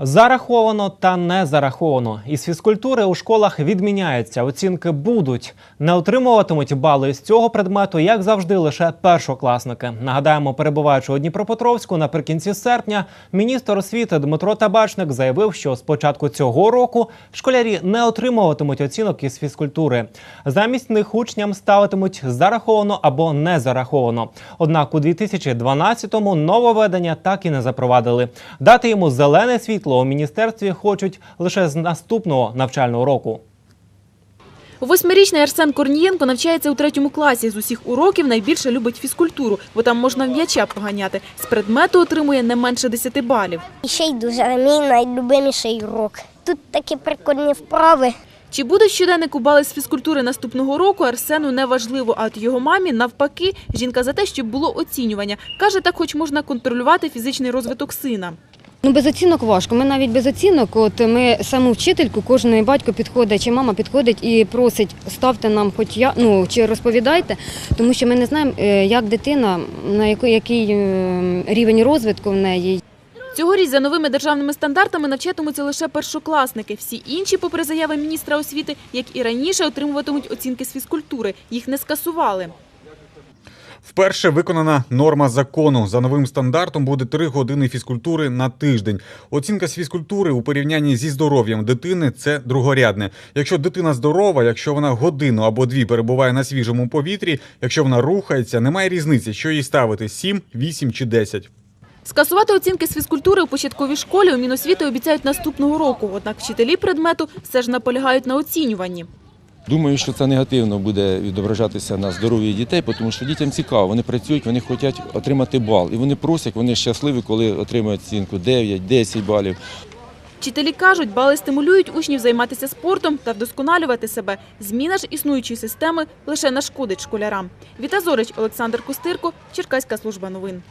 Зараховано та не зараховано. Із фізкультури у школах відміняються. Оцінки будуть. Не отримуватимуть бали з цього предмету, як завжди, лише першокласники. Нагадаємо, перебуваючи у Дніпропетровську наприкінці серпня, міністр освіти Дмитро Табачник заявив, що з початку цього року школярі не отримуватимуть оцінок із фізкультури. Замість них учням ставитимуть зараховано або не зараховано. Однак у 2012-му нововведення так і не запровадили. Дати йому зелене світло у міністерстві хочуть лише з наступного навчального року. Восьмирічний Арсен Корнієнко навчається у третьому класі. З усіх уроків найбільше любить фізкультуру, бо там можна м'яча поганяти. З предмету отримує не менше 10 балів. І ще й дуже мій найлюбиміший урок. Тут такі прикольні вправи. Чи будуть щоденнику бали з фізкультури наступного року, Арсену не важливо, а от його мамі навпаки, жінка за те, щоб було оцінювання. Каже, так хоч можна контролювати фізичний розвиток сина. Ну, без оцінок важко. Ми навіть без оцінок, от ми саму вчительку, кожен батько підходить, чи мама підходить і просить, ставте нам хоч я, ну чи розповідайте, тому що ми не знаємо, е, як дитина, на який, який е, рівень розвитку в неї. Цьогоріч за новими державними стандартами навчатимуться лише першокласники. Всі інші, попри заяви міністра освіти, як і раніше, отримуватимуть оцінки з фізкультури. Їх не скасували. Вперше виконана норма закону. За новим стандартом буде 3 години фізкультури на тиждень. Оцінка з фізкультури у порівнянні зі здоров'ям дитини це другорядне. Якщо дитина здорова, якщо вона годину або дві перебуває на свіжому повітрі, якщо вона рухається, немає різниці, що їй ставити 7, 8 чи 10. Скасувати оцінки з фізкультури у початковій школі у Міносвіти обіцяють наступного року. Однак вчителі предмету все ж наполягають на оцінюванні. Думаю, що це негативно буде відображатися на здоров'ї дітей, тому що дітям цікаво, вони працюють, вони хочуть отримати бал. І вони просять, вони щасливі, коли отримують оцінку 9, 10 балів. Вчителі кажуть, бали стимулюють учнів займатися спортом та вдосконалювати себе. Зміна ж існуючої системи лише нашкодить школярам. Віта Зорич, Олександр Кустирко, Черкаська служба новин.